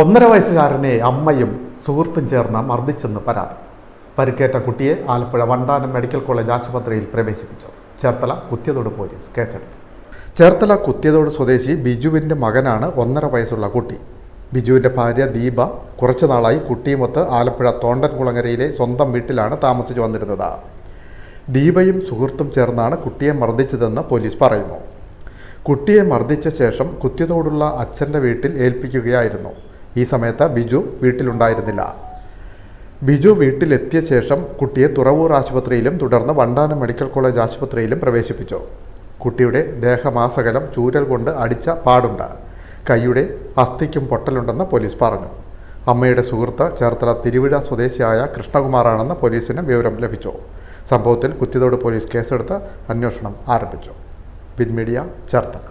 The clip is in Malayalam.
ഒന്നര വയസ്സുകാരനെ അമ്മയും സുഹൃത്തും ചേർന്ന് മർദ്ദിച്ചെന്ന് പരാതി. പരിക്കേറ്റ കുട്ടിയെ ആലപ്പുഴ വണ്ടാനം മെഡിക്കൽ കോളേജ് ആശുപത്രിയിൽ പ്രവേശിപ്പിച്ചു. ചേർത്തല കുത്തിയതോട് പോലീസ് കേസെടുത്തു. ചേർത്തല കുത്തിയതോട് സ്വദേശി ബിജുവിന്റെ മകനാണ് ഒന്നര വയസ്സുള്ള കുട്ടി. ബിജുവിന്റെ ഭാര്യ ദീപ കുറച്ചു നാളായി കുട്ടിയുമൊത്ത് ആലപ്പുഴ തോണ്ടൻകുളങ്ങരയിലെ സ്വന്തം വീട്ടിലാണ് താമസിച്ചു വന്നിരുന്നത്. ദീപയും സുഹൃത്തും ചേർന്നാണ് കുട്ടിയെ മർദ്ദിച്ചതെന്ന് പോലീസ് പറയുന്നു. കുട്ടിയെ മർദ്ദിച്ച ശേഷം കുത്തിയതോടുള്ള അച്ഛന്റെ വീട്ടിൽ ഏൽപ്പിക്കുകയായിരുന്നു. ഈ സമയത്ത് ബിജു വീട്ടിലുണ്ടായിരുന്നില്ല. ബിജു വീട്ടിലെത്തിയ ശേഷം കുട്ടിയെ തുറവൂർ ആശുപത്രിയിലും തുടർന്ന് വണ്ടാനം മെഡിക്കൽ കോളേജ് ആശുപത്രിയിലും പ്രവേശിപ്പിച്ചു. കുട്ടിയുടെ ദേഹമാസകലം ചൂരൽ കൊണ്ട് അടിച്ച പാടുണ്ട്. കൈയുടെ അസ്ഥിക്കും പൊട്ടലുണ്ടെന്ന് പോലീസ് പറഞ്ഞു. അമ്മയുടെ സുഹൃത്ത് ചേർത്തല തിരുവിഴ സ്വദേശിയായ കൃഷ്ണകുമാറാണെന്ന് പോലീസിന് വിവരം ലഭിച്ചു. സംഭവത്തിൽ കുത്തിതോട് പോലീസ് കേസെടുത്ത് അന്വേഷണം ആരംഭിച്ചു. പിൻമീഡിയ ചേർത്തല.